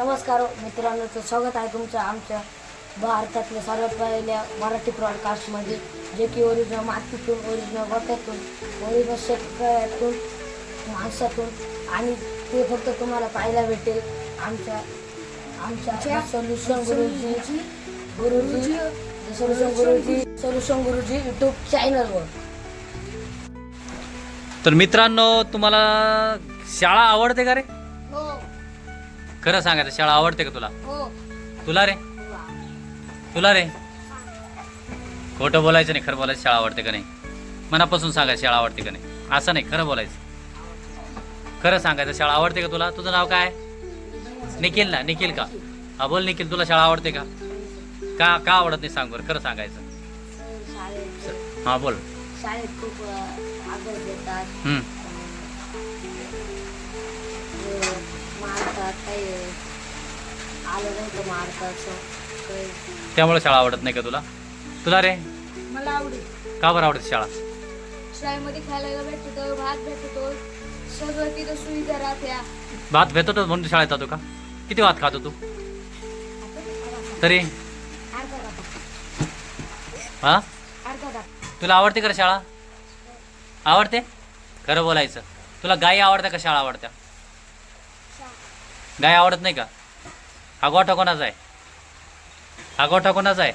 नमस्कार मित्रांनो तर स्वागत आहे तुमचं आमच्या भारतातल्या सर्वात पहिल्या मराठी ब्रॉडकास्टमध्ये जे की ओरिजिनल मातीतून ओरिजिनल गोट्यातून ओरिजिनल शेतकऱ्यातून माणसातून आणि ते फक्त तुम्हाला पाहायला भेटेल. आमच्या आमच्या सोल्युशन गुरुजी गुरुजी सोल्युशन गुरुजी सोल्युशन गुरुजी यूट्यूब चॅनलवर तर मित्रांनो तुम्हाला शाळा आवडते का रे? खरं सांगायचं शाळा आवडते का तुला? हो. तुला रे? तुला रे? खोटं बोलायचं नाही खरं बोलायचं शाळा आवडते का नाही? मनापासून सांगायचं शाळा आवडते का नाही? असं नाही खरं बोलायचं. खरं सांगायचं शाळा आवडते का तुला? तुझं नाव काय? निखिल ना निखिल का? हा बोल निखिल तुला शाळा आवडते का? का का आवडत नाही सांग बरं खरं सांगायचं. हा बोल. शाळेत खूप देतात. मारतात काही आलं नाही तर मारतात असं काही त्यामुळे शाळा आवडत नाही का तुला? तुला रे? मला आवडेल का बरं आवडते शाळा? शाळेमध्ये खायला भेटतो भात भेटतो. सगळं तिथं सुविधा राहत्या. भात भेटतो तर म्हणून शाळेत जातो का? किती भात खातो तू? तरी? तास हा? अर्धा तास तुला आवडते का रे शाळा? आवडते? खरं बोलायचं. तुला गाई आवडत्या का शाळा आवडत्या? गाय आवडत नाही का? हा गोठा कोणाचा आहे? हा गोठा कोणाचा आहे?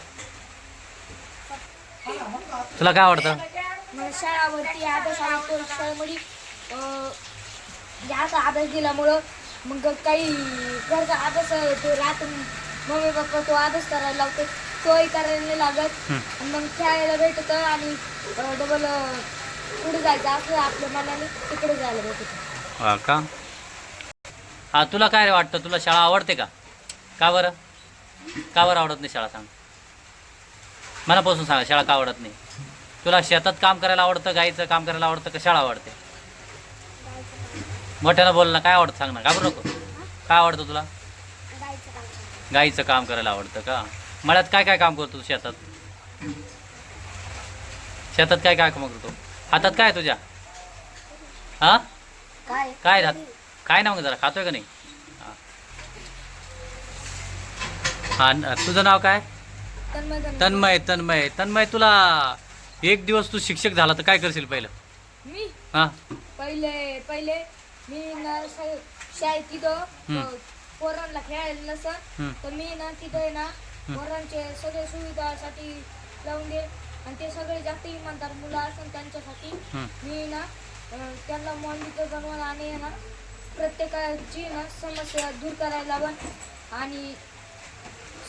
तुला काय आवडतं? मला शाळावरती अभ्यास आवडतो शाळेमध्ये जास्त अभ्यास दिल्यामुळं मग काही घरचा अभ्यास तो राहत मम्मी पप्पा तो अभ्यास करायला लावते. तोही करायला नाही लागत. आणि मग खेळायला भेटत आणि डबल पुढे जायचं असलं आपल्या मनाने तिकडे जायला भेटत. का? हा तुला काय रे वाटतं? तुला शाळा आवडते का? का बरं? का बरं आवडत नाही शाळा सांग. मनापासून सांगा शाळा का आवडत नाही? तुला शेतात काम करायला आवडतं गाईचं काम करायला आवडतं का शाळा आवडते? मोठ्यानं बोल ना काय आवडतं सांग ना घाबरू नको. काय आवडतं तुला? गाईचं काम करायला आवडतं का? मळ्यात काय काय काम करतो तू शेतात? शेतात काय काय काम करतो? हातात काय आहे तुझ्या? हा? काय? काय राहत काय ना मग जरा? खातोय का नाही? हा. तुझं नाव काय? तन्मय तन्मय. तन्मय तुला एक दिवस तू शिक्षक झाला तर काय करशील पहिलं? मी? हा. पहिले पहिले मी ना शाळेत तिथं पोरांना खेळायला नसत. तर मी ना तिथं ना पोरांचे सगळे सुविधासाठी लावून दे. आणि ते सगळे जास्त इमानदार मुलं असून त्यांच्यासाठी. मी ना त्यांना मॉनिटर बनवून आणि ना प्रत्येकाची ना समस्या दूर करायला पण आणि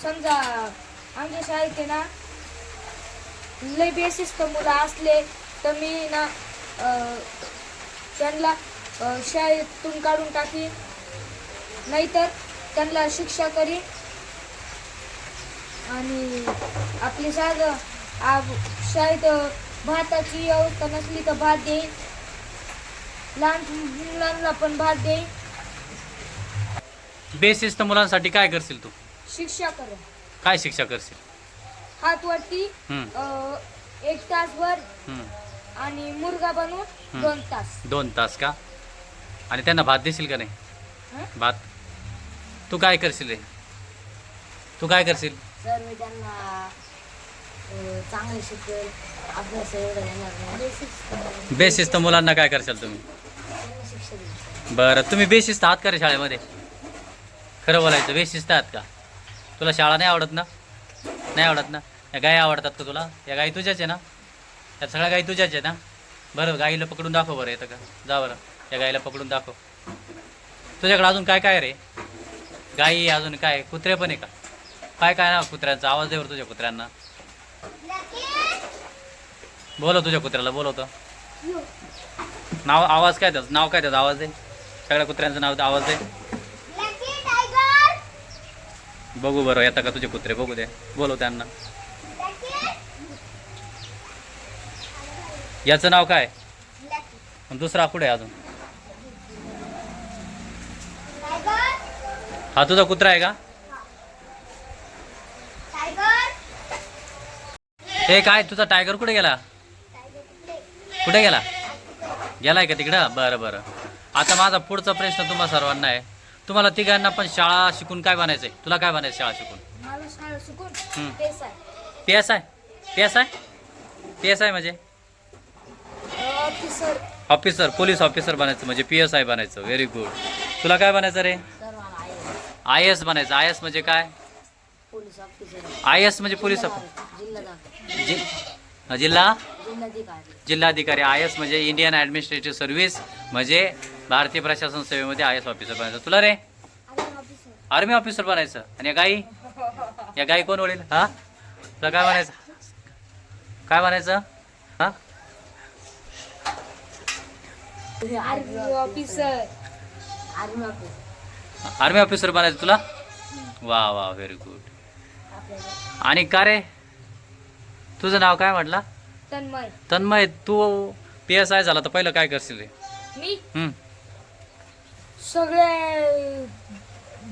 समजा आमच्या शाळेत ना लय बेसिस्त मुलं असले तर मी ना त्यांना शाळेतून काढून टाकी. नाहीतर त्यांना शिक्षा करी आणि आपली शाळा शाळेत भाताची व्यवस्था नसली तर भात देईन. लहान मुलांना पण भात देईन बेसिस तर मुलांसाठी काय करशील तू? शिक्षा करेन काय शिक्षा करशील? हात वरती हम्म, अ, एक तासभर हम्म. आणि मुर्गा बनवून दोन तास. दोन तास का? आणि त्यांना भात देशील का नाही? हं? भात. तू काय करशील रे? तू काय करशील? सर मी त्यांना चांगले शिकवेल. अभ्यास एवढं नाही. मुलांना काय करशाल तुम्ही? बरं तुम्ही बेशिस्त आहात का रे शाळेमध्ये? खरं बोलायचं बेशिस्त आहात का? तुला शाळा नाही आवडत ना? नाही आवडत ना? या गाय आवडतात का तुला? या गाई तुझ्याच आहे ना? या सगळ्या गाई तुझ्याच आहे ना? बरं गाईला पकडून दाखव बरं येतं का? जा बरं या गाईला पकडून दाखव. तुझ्याकडे अजून काय काय रे? गाई अजून काय? कुत्रे पण आहे का? काय काय ना कुत्र्यांचा? आवाज देवर तुझ्या कुत्र्यांना. बोलव तुझ्या कुत्र्याला बोलवतो नाव आवाज काय त्याचं? नाव काय त्याचं? आवाज दे. सगळ्या कुत्र्यांचं नाव आवाज दे. बघू बरं येतं का तुझे कुत्रे? बघू दे. बोलव त्यांना. याचं नाव काय? दुसरा कुठे आहे अजून? हा तुझा कुत्रा आहे का? हे काय तुझा टायगर कुठे गेला? कुठे गेला? गेलाय का तिकडं? बरं बरं. आता माझा पुढचा प्रश्न तुम्हा सर्वांना आहे. तुम्हाला तिघांना पण शाळा शिकून काय बनायचंय? तुला काय बनायचं शाळा शिकून? मला शाळा शिकून हम्म. तेच आहे P S I P S I P S I म्हणजे? ऑफिसर ऑफिसर पोलीस ऑफिसर बनायचं म्हणजे पी एस आय बनायचं. व्हेरी गुड तुला काय बनायचं रे? आहे आय एस बनायचं. आय एस म्हणजे काय? ऑफिसर आय एस म्हणजे पोलीस ऑफ- जिल्हाधिकारी जि- जिल्हा? जिल्हाधिकारी. आय एस म्हणजे इंडियन ॲडमिनिस्ट्रेटिव्ह सर्व्हिस म्हणजे भारतीय प्रशासन सेवेमध्ये आय एस ऑफिसर बनायचं. तुला रे? आर्मी ऑफिसर बनायचं. आणि या गाई? या गाई कोण वडील? हा? तुला काय बनायचं काय बनायचं हा? Army officer army officer army officer बनायचं तुला? वा वा व्हेरी गुड आणि का रे? तुझं नाव काय म्हटलं? तन्मय. तन्मय तू पी एस आय झाला तर पहिलं काय करशील रे? मी? हम्म. सगळे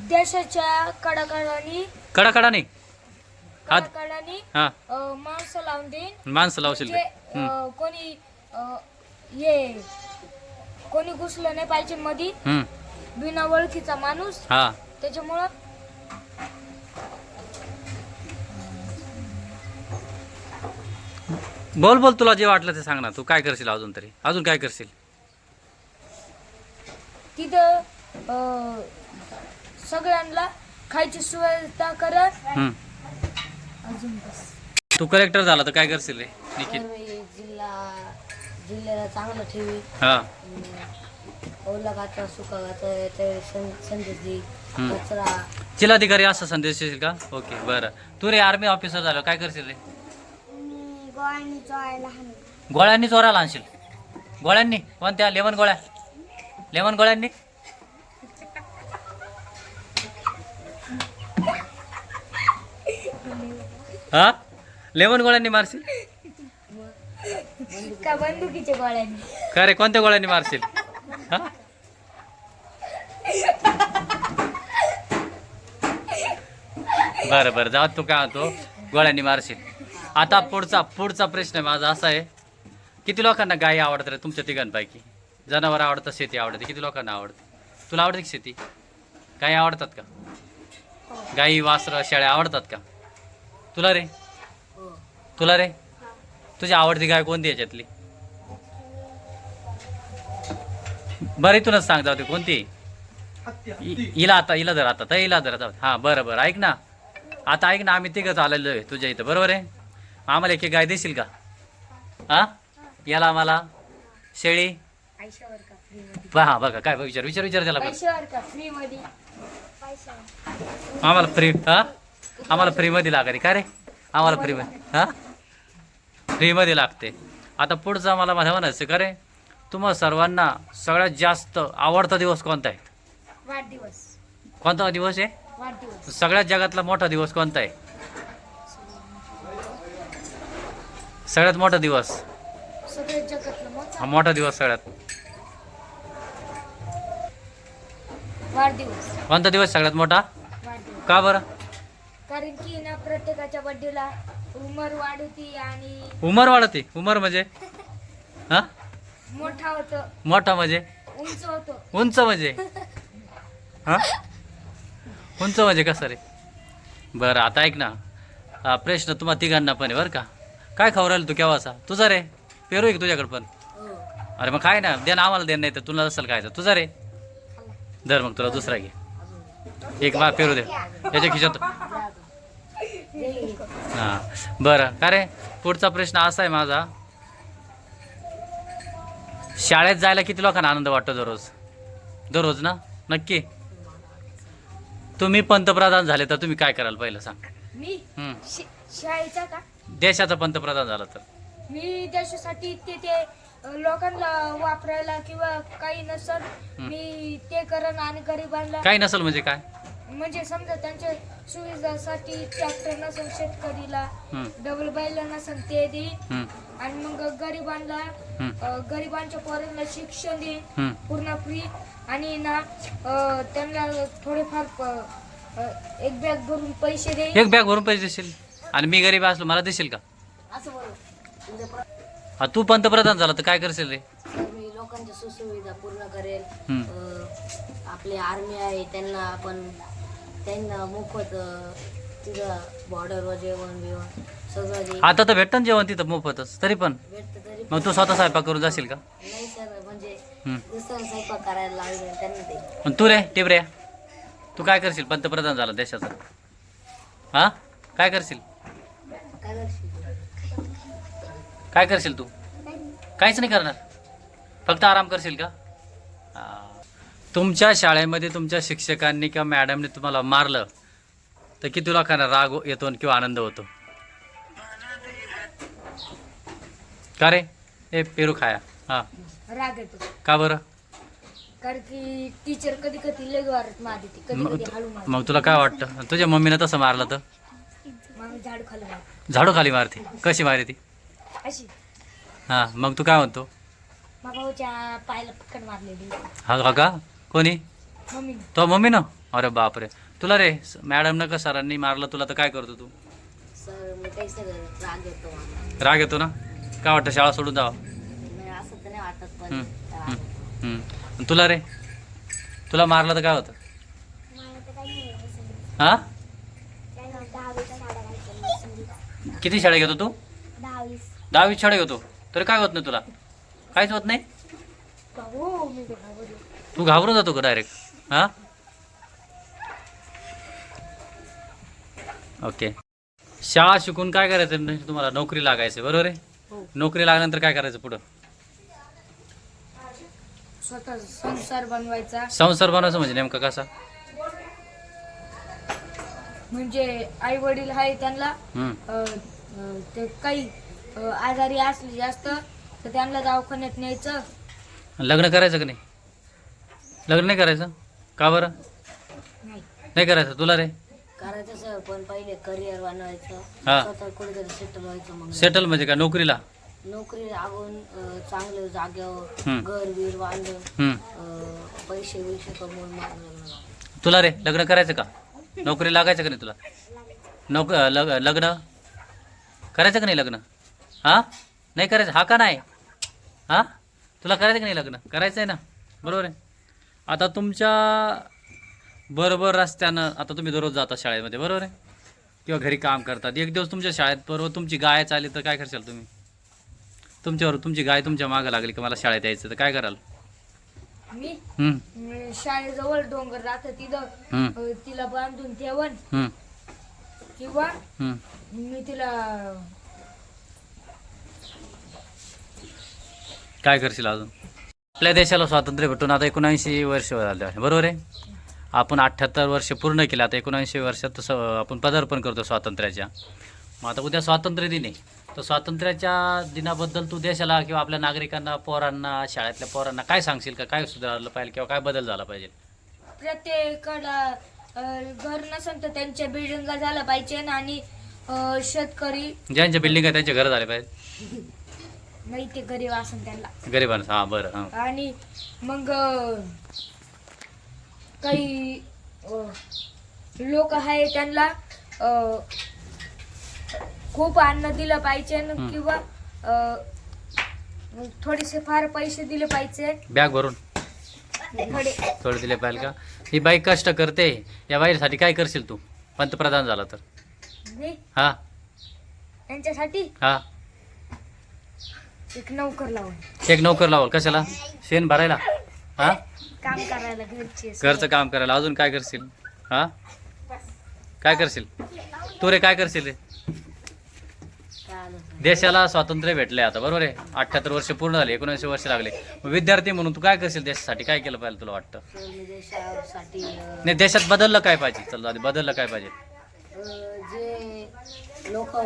देशाच्या कडाकडानी कडाकडानी हा. अं, माणसं लावून देईन. माणसं लावशील म्हणजे रे. हम्म. अं, कोणी अं, ये कोणी घुसलं नाही पाहिजे मधी. हम्म. बिना ओळखीचा माणूस. हा. त्याच्यामुळं बोल बोल तुला जे वाटलं ते सांग ना. तू काय करशील अजून तरी? अजून काय करशील? तिथं अं, सगळ्यांना खायची सुविधा करत हम्म. अजून बस. तू कलेक्टर झाला तर काय करशील रे निखिल? जिल्हा जिल्ह्याला चांगलं ठेवी हा. ओला गाचा सुका ते संदेश देईल हम्म. कचरा. जिल्हाधिकारी असा संदेश देशील का? ओके बरं. तू रे आर्मी ऑफिसर झालं काय करशील रे? गोळ्यांनी चोळायला हाणू गोळ्यांनी चोराला आणशील. गोळ्यांनी? कोणत्या? लेमन गोळ्या? लेमन गोळ्यांनी? हा? लेमन गोळ्यांनी मारशील? का बंदुकीच्या गोळ्यांनी? का रे? कोणत्या गोळ्यांनी मारशील? हा? बरं बरं. जाऊ तू काय होतो? गोळ्यांनी मारशील. आता पुढचा पुढचा प्रश्न माझा असा आहे. किती लोकांना गायी आवडतात रे तुमच्या तिघांपैकी? जनावर आवडतं शेती आवडते. किती लोकांना आवडते? तुला आवडते की शेती? गायी आवडतात का? गाई वासरं शेळ्या आवडतात का? तुला रे? तुला रे? तुझी आवडती गाय कोणती याच्यातली? बरं इथूनच सांग जाऊ ते कोणती हिला आता हिला जर आता. तर हिला धर आता. हां बरं बरं. ऐक ना. आता ऐक ना आम्ही तिघंच आलेलो आहे तुझ्या इथं. बरोबर आहे? आम्हाला एक गाय देशील का? हा? याला आम्हाला. शेळी? पैशावर का फ्री मध्ये बा हा बघा काय विचार विचार विचार त्याला बघ. पैशावर का फ्री मध्ये आम्हाला फ्री हा? आम्हाला फ्रीमध्ये लागते का रे? आम्हाला फ्रीमध्ये हा? फ्रीमध्ये लागते. आता पुढचं मला माझ्या म्हणायचं का रे? तुम्हा सर्वांना सगळ्यात जास्त आवडता दिवस कोणता आहे? वाढदिवस. कोणता दिवस आहे? वाढदिवस. सगळ्यात जगातला मोठा दिवस कोणता आहे? सगळ्यात मोठा दिवस. हा मोठा दिवस सगळ्यात. वाढदिवस. कोणता दिवस सगळ्यात मोठा? का बरं? कारण की ना प्रत्येकाच्या बर्थडेला उमर वाढती आणि उमर वाढते. उमर म्हणजे? हा? मोठा होतो. मोठा म्हणजे? उंच होतो. उंच म्हणजे? हा? उंच म्हणजे कसं रे? बरं आता ऐक ना. प्रश्न तुम्हा तिघांना पण आहे बरं का? काय खाऊ राहिलं तू केव्हाचा? तुझा रे. पेरू आहे का तुझ्याकडे पण. अरे मग काय ना. दे ना आम्हाला दे नाही तर तुला असेल खायचं. तुझा रे. धर मग तुला दुसरा घे. एक बा पेरू दे. याच्या खिशात. हां. बरं. का रे? पुढचा प्रश्न असा आहे माझा. शाळेत जायला किती लोकांना आनंद वाटतो दररोज? दररोज ना? नक्की? तुम्ही पंतप्रधान झाले तर तुम्ही काय कराल? पहिलं सांग. मी? हं. शाळेचा का? देशाचा पंतप्रधान झाला तर. मी देशासाठी ते ते लोकांना वापरायला किंवा काही नसल मी ते करण आणि गरिबांना काही नसेल म्हणजे काय? म्हणजे समजा त्यांच्या सुविधासाठी ट्रॅक्टर नसेल शेतकरीला डबल बैल नसेल ते देईन. आणि मग गरिबांना अ, गरिबांच्या पोरांना शिक्षण देईन. पूर्ण फ्री आणि ना अ, त्यांना थोडेफार प- अ, एक बॅग भरून पैसे देईन. एक बॅग भरून पैसे देशील? आणि मी गरीब असलो मला देशील का? असं बरोबर हा, तू पंतप्रधान झाला तर काय करशील रे? लोकांच्या सुसुविधा पूर्ण करेल. हम्म. अं, आपले आर्मी आहे त्यांना आपण त्यांना मोफत अं, तिथं बॉर्डरवर जेवण बिवण सगळं जे आता तर भेटतं ना जेवण तिथं मोफतच तरी पण. भेटतं तरी मग तू स्वतः स्वयंपाक करून जाशील का? नाही सर म्हणजे हम्म. दुसरं स्वयंपाक करायला लागले त्यांना ते पण तू रे टिबऱ्या तू काय करशील? पंतप्रधान झाला देशाचा. हा? काय करशील? काय करशील तू? काहीच नाही करणार. फक्त आराम करशील का. तुमच्या शाळेमध्ये तुमच्या शिक्षकांनी किंवा मॅडमने तुम्हाला मारलं तर किती लोकांना राग येतो किंवा आनंद होतो? का रे? ए पेरू खाया. हा. राग येतो. का बरं? कारण की टीचर कधी कधी लय मारते. मग तुला काय वाटतं? तुझ्या मम्मीनं तसं मारलं तर? झाडू खाली मारते. झाडू खाली मारते. कशी मारे ती? अशी. हां मग तू काय म्हणतो? मग भाऊच्या पायाला पटकन मारलेली. हा हा का? कोणी? मम्मी. तो मम्मी ना? अरे बापरे. तुला रे मॅडमनं का सरांनी मारलं? तुला तर काय करतो तू? सर मी राग येतो मला. राग येतो ना? काय वाटतं शाळा सोडून जावं? नाही असं तर नाही वाटत पण हम्म, राग हम्म, हम्म. आणि तुला रे? तुला मारलं तर काय होतं? हा? किती शाळा घेतो तू? दहावीस. शाळा घेतो. तरी काय होत नाही तुला? काहीच होत नाही. तू घाबरून जातो का डायरेक्ट हा? ओके शाळा शिकून काय करायचं नाही तुम्हाला नोकरी लागायचं बरोबर आहे? हो. नोकरी लागल्यानंतर काय करायचं पुढं? संसार बनवायचा. संसार बनवायचं म्हणजे नेमका कसा? म्हणजे आई वडील आहे त्यांना ते काही अ, आजारी असले जास्त तर त्यांना दवाखान्यात न्यायचं. लग्न करायचं का नाही? लग्न नाही करायचं? का बरं? नाही. नाही करायचं? तुला रे? करायचं सर पण पहिले करिअर बनवायचं. हा. स्वतः कुठेतरी सेटल व्हायचं मग. सेटल म्हणजे काय? नोकरीला? नोकरी लागून अ, चांगलं जाग्यावर हम्म. घर बीर हम्म. अ, पैसे बिशे कमवून मग लग्न लावायचं. तुला रे लग्न करायचं का? नोकरी लागायचं का नाही तुला? नोक लग लग्न? करायचं का नाही लग्न? हां? नाही करायचं. हा का नाही? हां? तुला करायचं का नाही लग्न? करायचं आहे ना. बरोबर आहे? आता तुमच्या बरोबर रस्त्यानं आता तुम्ही दररोज जाता शाळेमध्ये बरोबर आहे? किंवा घरी काम करतात. एक दिवस तुमच्या शाळेत बरोबर तुमची गाय चालली तर काय करशाल तुम्ही? तुमच्यावर तुमची गाय तुमच्या मागं लागली की मला शाळेत यायचं तर काय कराल? मी? हम्म, शाळेजवळ डोंगर राहतं तिथं. हम्म, तिला बांधून ठेवण हम्म, किंवा. मी तिला काय करशील अजून? आपल्या देशाला स्वातंत्र्य भेटून आता एकोणऐंशी वर्ष झाले बरोबर आहे? आपण अठ्ठ्याहत्तर वर्ष पूर्ण केले आता एकोणऐंशी वर्षात तसं आपण पदार्पण करतो स्वातंत्र्याच्या. मग आता उद्या स्वातंत्र्य दिन आहे. तर स्वातंत्र्याच्या दिनाबद्दल तू देशाला किंवा आपल्या नागरिकांना पोरांना शाळेतल्या पोरांना काय सांगशील का? काय सुधारलं पाहिजे किंवा काय बदल झाला पाहिजे? प्रत्येकाला घर नसेल तर त्यांच्या बिल्डिंग झालं पाहिजे आणि अ, शेतकरी ज्यांच्या बिल्डिंग आहे त्यांचे घर झाले पाहिजे. नाही ते गरीब असेल त्यांना. गरिबांचं हां बरं हां. आणि मग अ, काही लोक आहे त्यांना अ, खूप अन्न दिलं पाहिजे न. किंवा अ, थोडेसे फार पैसे दिले पाहिजे. बॅग भरून. थोडे. दिले पाहिजे का ही बाई कष्ट करते. या बाईसाठी काय करशील तू? पंतप्रधान झाला तर. हां. त्यांच्यासाठी? हां. एक नोकर लावून. एक नोकर लावल कशाला? शेण भरायला? हा? काम करायला घरचे घरचं काम करायला. अजून काय करशील? हा? काय करशील? तू रे काय करशील रे? देशाला स्वातंत्र्य भेटले आता बरोबर आहे? अठ्ठ्याहत्तर वर्ष पूर्ण झाले एकोणऐंशी वर्ष लागले. मग विद्यार्थी म्हणून तू काय करशील देशासाठी? काय केलं पाहिजे तुला वाटतं? देशासाठी अ, नाही देशात बदललं काय पाहिजे? चल आधी बदललं काय पाहिजे? अ, जे लोक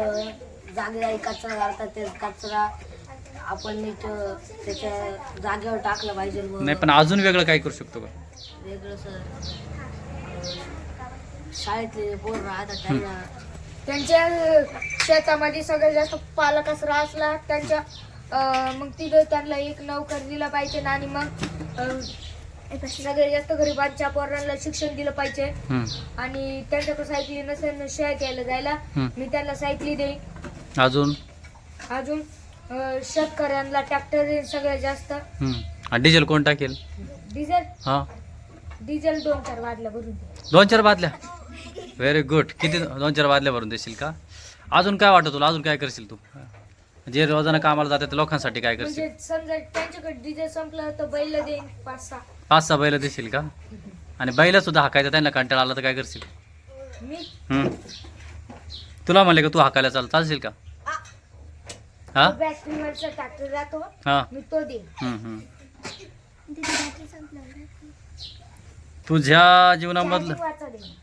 कचरा घालतात ते कचरा आपण नीट अ, त्याच्या जागेवर टाकलं पाहिजे व नाही पण अजून वेगळं काय करू शकतो का वेगळं सर शाळेतले पोर राहतात त्यांना त्यांच्या शेतामध्ये सगळ्यात जास्त पाला कचरा असला त्यांच्या मग तिथं त्यांना एक नोकर दिला पाहिजे आणि मग सगळ्यात जास्त गरिबांच्या पोरांना शिक्षण दिलं पाहिजे. आणि त्यांच्याकडे सायकली नसेल शेअर घ्यायला जायला. मी त्यांना सायकली देईन. अजून? अजून शेतकऱ्यांना ट्रॅक्टर देईन सगळ्यात जास्त. डिझेल कोण टाकेल? डिझेल हां. डिझेल दोन चार वाढल्या भरून. दोन चार बादल्या? व्हेरी गुड किती दोन चार बादल्या भरून देशील का? अजून काय वाटतं तुला? अजून काय करशील तू? जे रोजानं कामाला जातात त्या लोकांसाठी काय करशील? म्हणजे समजा त्यांच्याकडे डिझेल संपलं तर बैल देईन पाच सहा. पाच सहा बैल देशील का? आणि बैल सुद्धा हाकायचं त्यांना कंटाळा आला तर काय करशील? मी? हम्म. तुला म्हणले का तू हाकायला चाल चालशील का? हा? बॅटरीवरचा ट्रॅक्टर जातो. हा. मी तो देईन. हम्म, हम्म. तुझ्या जीवनामधलं देईन.